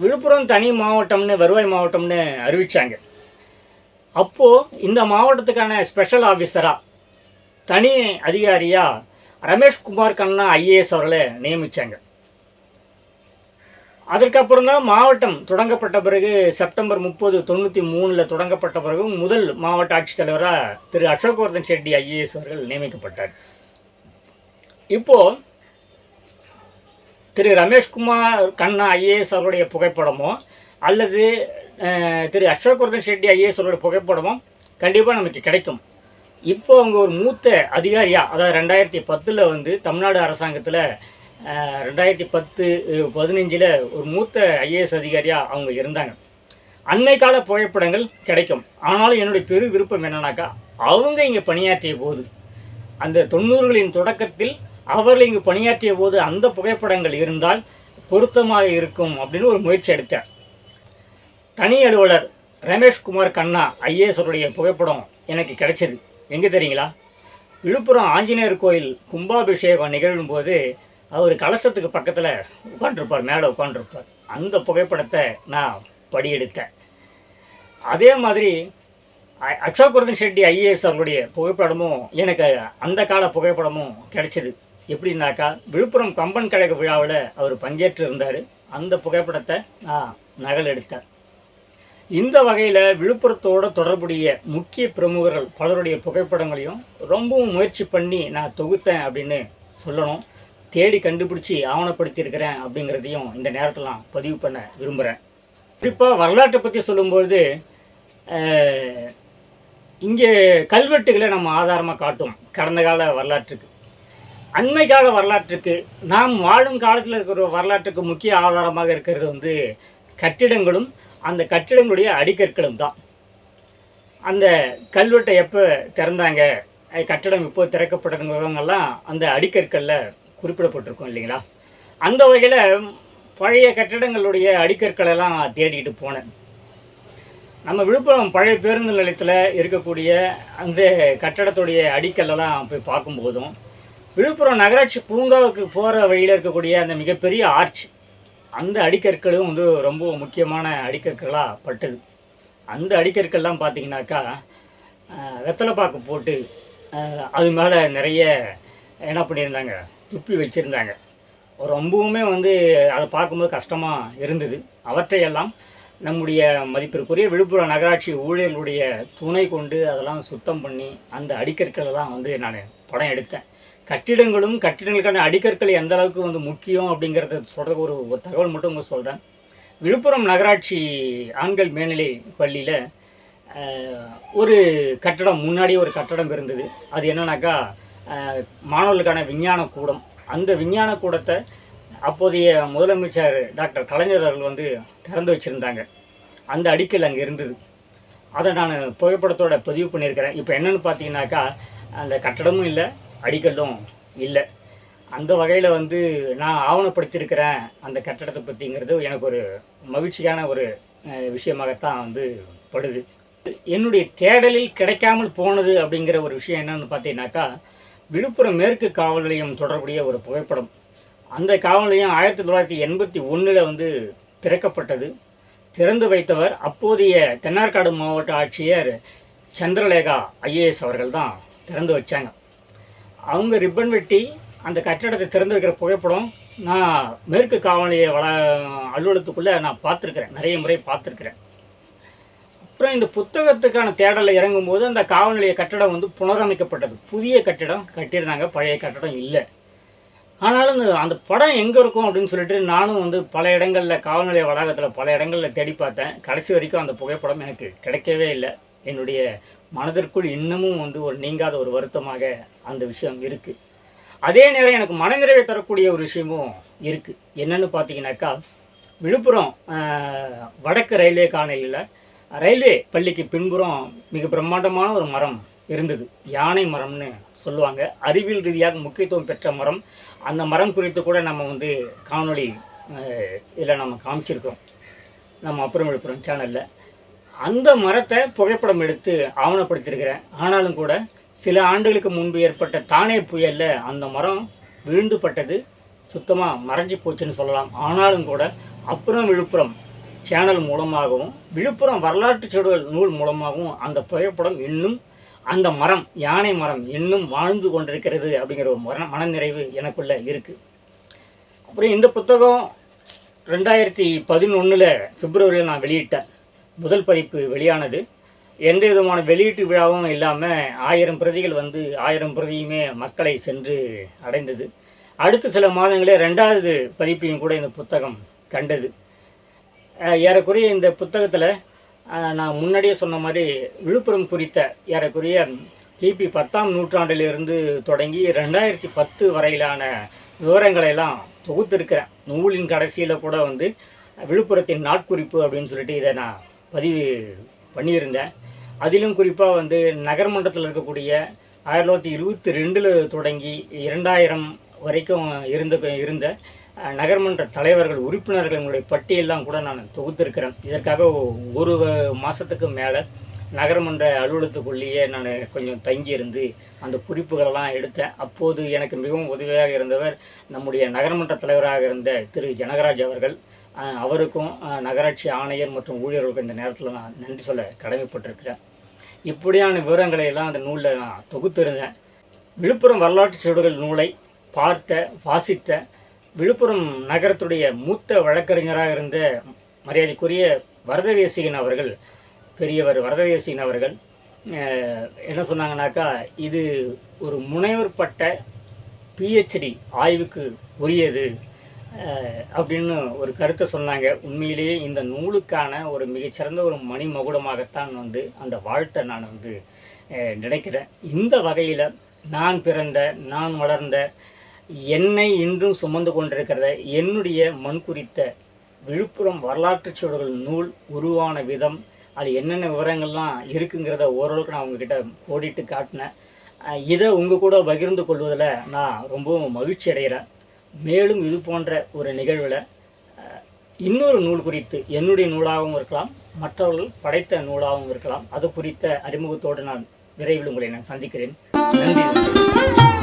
விழுப்புரம் தனி மாவட்டம்னு வருவாய் மாவட்டம்னு அறிவித்தாங்க அப்போது இந்த மாவட்டத்துக்கான ஸ்பெஷல் ஆஃபீஸராக தனி அதிகாரியாக ரமேஷ்குமார் கண்ணா ஐஏஎஸ் அவர்களை நியமித்தாங்க அதற்கப்புறம் தான் மாவட்டம் தொடங்கப்பட்ட பிறகு செப்டம்பர் முப்பது தொண்ணூற்றி மூணில் தொடங்கப்பட்ட பிறகு முதல் மாவட்ட ஆட்சித்தலைவராக திரு அசோக்வர்தன் ஷெட்டி ஐஏஎஸ் அவர்கள் நியமிக்கப்பட்டார். இப்போது திரு ரமேஷ்குமார் கண்ணா ஐஏஎஸ் அவருடைய புகைப்படமோ அல்லது திரு அசோக்வர்தன் ஷெட்டி ஐஏஎஸ் அவருடைய புகைப்படமோ கண்டிப்பாக நமக்கு கிடைக்கும். இப்போ அவங்க ஒரு மூத்த அதிகாரியாக அதாவது ரெண்டாயிரத்தி பத்தில் வந்து தமிழ்நாடு அரசாங்கத்தில் ரெண்டாயிரத்தி பத்து பதினஞ்சில் ஒரு மூத்த ஐஏஎஸ் அதிகாரியாக அவங்க இருந்தாங்க. அண்மை கால புகைப்படங்கள் கிடைக்கும். ஆனாலும் என்னுடைய பெரு விருப்பம் என்னன்னாக்கா அவங்க இங்கே பணியாற்றிய போது அந்த தொண்ணூறுகளின் தொடக்கத்தில் அவர்கள் இங்கு பணியாற்றிய போது அந்த புகைப்படங்கள் இருந்தால் பொருத்தமாக இருக்கும் அப்படின்னு ஒரு முயற்சி எடுத்தார் தனி அலுவலர் ரமேஷ்குமார் கண்ணா ஐஏஎஸ் அவருடைய புகைப்படம் எனக்கு கிடைச்சது. எங்கே தெரியுங்களா? விழுப்புரம் ஆஞ்சநேயர் கோயில் கும்பாபிஷேகம் நிகழும் போது அவர் கலசத்துக்கு பக்கத்தில் உட்காண்டிருப்பார் மேலே உட்காண்டிருப்பார் அந்த புகைப்படத்தை நான் படியெடுத்தேன். அதே மாதிரி அக்ஷோகுரதன் ஷெட்டி ஐஏஎஸ் அவருடைய புகைப்படமும் எனக்கு அந்த கால புகைப்படமும் கிடைச்சிது. எப்படின்னாக்கா விழுப்புரம் கம்பன் கழக விழாவில் அவர் பங்கேற்று இருந்தார் அந்த புகைப்படத்தை நான் நகல் எடுத்தேன் இந்த வகையில் விழுப்புரத்தோட தொடர்புடைய முக்கிய பிரமுகர்கள் பலருடைய புகைப்படங்களையும் ரொம்பவும் முயற்சி பண்ணி நான் தொகுத்தேன் அப்படின்னு சொல்லணும். தேடி கண்டுபிடிச்சி ஆவணப்படுத்தியிருக்கிறேன் அப்படிங்கிறதையும் இந்த நேரத்தில் நான் பதிவு பண்ண விரும்புகிறேன் குறிப்பாக வரலாற்றை பற்றி சொல்லும்பொழுது இங்கே கல்வெட்டுகளை நம்ம ஆதாரமாக காட்டும். கடந்த கால வரலாற்றுக்கு. அண்மை கால வரலாற்றுக்கு நாம் வாழும் காலத்தில் இருக்கிற வரலாற்றுக்கு முக்கிய ஆதாரமாக இருக்கிறது வந்து கட்டிடங்களும் அந்த கட்டிடங்களுடைய அடிக்கற்களும் தான். அந்த கல்வெட்டை எப்போ திறந்தாங்க? கட்டிடம் கட்டடம் எப்போ திறக்கப்பட்டதுங்கிறவங்கெல்லாம் அந்த அடிக்கற்களில் குறிப்பிடப்பட்டிருக்கும் இல்லைங்களா? அந்த வகையில் பழைய கட்டிடங்களுடைய அடிக்கற்களெல்லாம் தேடிட்டு போனேன். நம்ம விழுப்புரம் பழைய பேருந்து நிலையத்தில் இருக்கக்கூடிய அந்த கட்டடத்துடைய அடிக்கல்லெல்லாம் போய் பார்க்கும்போதும் விழுப்புரம் நகராட்சி பூங்காவுக்கு போகிற வழியில் இருக்கக்கூடிய அந்த மிகப்பெரிய ஆர்ச் அந்த அடிக்கற்களும் வந்து ரொம்ப முக்கியமான அடிக்கற்களாக பட்டது. அந்த அடிக்கற்கள்லாம் பார்த்தீங்கன்னாக்கா வெத்தலைப்பாக்கு போட்டு அது மேலே நிறைய என்ன பண்ணியிருந்தாங்க துப்பி வச்சுருந்தாங்க. ரொம்பவுமே வந்து அதை பார்க்கும்போது கஷ்டமாக இருந்தது. அவற்றையெல்லாம் நம்முடைய மதிப்பிற்குரிய விழுப்புரம் நகராட்சி ஊழியர்களுடைய துணை கொண்டு அதெல்லாம் சுத்தம் பண்ணி அந்த அடிக்கற்களெல்லாம் வந்து நான் படம் எடுத்தேன். கட்டிடங்களும் கட்டிடங்களுக்கான அடிக்கற்கள் எந்த அளவுக்கு வந்து முக்கியம் அப்படிங்கிறத சொல்கிறதுக்கு ஒரு ஒரு தகவல் மட்டும் உங்கள் சொல்கிறேன் விழுப்புரம் நகராட்சி ஆண்கள் மேல்நிலை பள்ளியில் ஒரு கட்டடம் முன்னாடி ஒரு கட்டடம் இருந்தது. அது என்னன்னாக்கா மாணவர்களுக்கான விஞ்ஞான கூடம். அந்த விஞ்ஞான கூடத்தை அப்போதைய முதலமைச்சர் டாக்டர் கலைஞர் அவர்கள் வந்து திறந்து வச்சுருந்தாங்க. அந்த அடிக்கல் அங்கே இருந்தது. அதை நான் புகைப்படத்தோட பதிவு பண்ணியிருக்கிறேன். இப்போ என்னென்னு பார்த்தீங்கன்னாக்கா அந்த கட்டடமும் இல்லை அடிக்கல்லும் இல்லை. அந்த வகையில் வந்து நான் ஆவணப்படுத்தியிருக்கிறேன் அந்த கட்டடத்தை பற்றிங்கிறது எனக்கு ஒரு மகிழ்ச்சியான ஒரு விஷயமாகத்தான் வந்து படுது. என்னுடைய தேடலில் கிடைக்காமல் போனது அப்படிங்கிற ஒரு விஷயம் என்னன்னு பார்த்தீங்கன்னாக்கா விழுப்புரம் மேற்கு காவல் நிலையம் தொடர்புடைய ஒரு புகைப்படம். அந்த காவல் நிலையம் ஆயிரத்தி தொள்ளாயிரத்தி எண்பத்தி ஒன்றில் வந்து திறக்கப்பட்டது. திறந்து வைத்தவர் அப்போதைய தென்னார்காடு மாவட்ட ஆட்சியர் சந்திரலேகா ஐஏஎஸ் அவர்கள் தான் திறந்து வச்சாங்க. அவங்க ரிப்பன் வெட்டி அந்த கட்டடத்தை திறந்து வைக்கிற புகைப்படம் நான் மேற்கு காவல்நிலைய வள அலுவலகத்துக்குள்ளே நான் பார்த்துருக்குறேன். நிறைய முறை பார்த்துருக்குறேன். அப்புறம் இந்த புத்தகத்துக்கான தேடலை இறங்கும்போது அந்த காவல் நிலைய கட்டடம் வந்து புனரமைக்கப்பட்டது. புதிய கட்டிடம் கட்டியிருந்தாங்க பழைய கட்டடம் இல்லை. ஆனாலும் இந்த அந்த படம் எங்கே இருக்கும் அப்படின்னு சொல்லிட்டு நானும் வந்து பல இடங்களில் காவல் நிலைய வளாகத்தில் பல இடங்களில் தேடி பார்த்தேன். கடைசி வரைக்கும் அந்த புகைப்படம் எனக்கு கிடைக்கவே இல்லை. என்னுடைய மனதிற்குள் இன்னமும் வந்து ஒரு நீங்காத ஒரு வருத்தமாக அந்த விஷயம் இருக்குது அதே நேரம் எனக்கு மனநிறைவை தரக்கூடிய ஒரு விஷயமும் இருக்குது என்னன்னு பார்த்தீங்கன்னாக்கா விழுப்புரம் வடக்கு ரயில்வே காணலியில் ரயில்வே பள்ளிக்கு பின்புறம் மிக பிரம்மாண்டமான ஒரு மரம் இருந்தது. யானை மரம்னு சொல்லுவாங்க. அறிவியல் ரீதியாக முக்கியத்துவம் பெற்ற மரம். அந்த மரம் குறித்து கூட நம்ம வந்து காணொளி இதில் நம்ம காமிச்சிருக்கோம் நம்ம அப்புறம் விழுப்புரம் சேனலில் அந்த மரத்தை புகைப்படம் எடுத்து ஆவணப்படுத்தியிருக்கிறேன். ஆனாலும் கூட சில ஆண்டுகளுக்கு முன்பு ஏற்பட்ட தானே புயலில் அந்த மரம் விழுந்து பட்டது சுத்தமாக மறைஞ்சு போச்சுன்னு சொல்லலாம். ஆனாலும் கூட அப்புறம் விழுப்புரம் சேனல் மூலமாகவும் விழுப்புரம் வரலாற்று சுவடுகள் நூல் மூலமாகவும் அந்த புகைப்படம் இன்னும் அந்த மரம் யானை மரம் இன்னும் வாழ்ந்து கொண்டிருக்கிறது அப்படிங்கிற ஒரு மன மனநிறைவு எனக்குள்ளே இருக்குது அப்புறம் இந்த புத்தகம் ரெண்டாயிரத்தி பதினொன்றில் பிப்ரவரியில் நான் வெளியிட்டேன். முதல் பதிப்பு வெளியானது. எந்த விதமான வெளியீட்டு விழாவும் இல்லாமல் ஆயிரம் பிரதிகள் வந்து ஆயிரம் பிரதியுமே மக்களை சென்று அடைந்தது. அடுத்த சில மாதங்களே ரெண்டாவது பதிப்பையும் கூட இந்த புத்தகம் கண்டது. ஏறக்குறைய இந்த புத்தகத்தில் நான் முன்னாடியே சொன்ன மாதிரி விழுப்புரம் குறித்த ஏறக்குறைய கிபி பத்தாம் நூற்றாண்டிலிருந்து தொடங்கி ரெண்டாயிரத்தி பத்து வரையிலான விவரங்களையெல்லாம் தொகுத்திருக்கிறேன். நூலின் கடைசியில் கூட வந்து விழுப்புரத்தின் நாட்குறிப்பு அப்படின்னு சொல்லிட்டு இதை நான் பதிவு பண்ணியிருந்தேன். அதிலும் குறிப்பாக வந்து நகர்மன்றத்தில் இருக்கக்கூடிய ஆயிரத்தி தொள்ளாயிரத்தி இருபத்தி ரெண்டில் தொடங்கி இரண்டாயிரம் வரைக்கும் இருந்த இருந்த நகர்மன்ற தலைவர்கள் உறுப்பினர்களுடைய பட்டியெல்லாம் கூட நான் தொகுத்திருக்கிறேன். இதற்காக ஒரு மாதத்துக்கு மேலே நகரமன்ற அலுவலகத்துக்குள்ளேயே நான் கொஞ்சம் தங்கியிருந்து அந்த குறிப்புகளெல்லாம் எடுத்தேன். அப்போது எனக்கு மிகவும் உதவியாக இருந்தவர் நம்முடைய நகரமன்ற தலைவராக இருந்த திரு. ஜனகராஜ் அவர்கள். அவருக்கும் நகராட்சி ஆணையர் மற்றும் ஊழியர்களுக்கும் இந்த நேரத்தில் நான் நன்றி சொல்ல கடமைப்பட்டிருக்கிறேன். இப்படியான விவரங்களை எல்லாம் அந்த நூலில் நான் தொகுத்திருந்தேன். விழுப்புரம் வரலாற்று சுவடுகள் நூலை பார்த்த வாசித்த விழுப்புரம் நகரத்துடைய மூத்த வழக்கறிஞராக இருந்த மரியாதைக்குரிய வரததேசிகன் அவர்கள் பெரியவர் வரததேசிகன் அவர்கள் என்ன சொன்னாங்கனாக்கா இது ஒரு முனைவர் பட்ட பிஹெச்டி ஆய்வுக்கு உரியது. அப்படின்னு ஒரு கருத்தை சொன்னாங்க. உண்மையிலேயே இந்த நூலுக்கான ஒரு மிகச்சிறந்த ஒரு மணிமகுடமாகத்தான் வந்து அந்த வாழ்த்தை நான் வந்து நினைக்கிறேன். இந்த வகையில் நான் பிறந்த நான் வளர்ந்த என்னை இன்றும் சுமந்து கொண்டிருக்கிறத என்னுடைய மண் குறித்த விழுப்புரம் வரலாற்று சுவடுகள் நூல் உருவான விதம் அது என்னென்ன விவரங்கள்லாம் இருக்குங்கிறத ஓரளவுக்கு நான் உங்ககிட்ட ஓடிட்டு காட்டினேன். இதை உங்கள் கூட பகிர்ந்து கொள்வதில் நான் ரொம்பவும் மகிழ்ச்சி அடைகிறேன் மேலும் இது போன்ற ஒரு நிகழ்வில் இன்னொரு நூல் குறித்து என்னுடைய நூலாகவும் இருக்கலாம் மற்றவர்கள் படைத்த நூலாகவும் இருக்கலாம். அது குறித்த அறிமுகத்தோடு நான் விரைவில் உங்களை நான் சந்திக்கிறேன். நன்றி.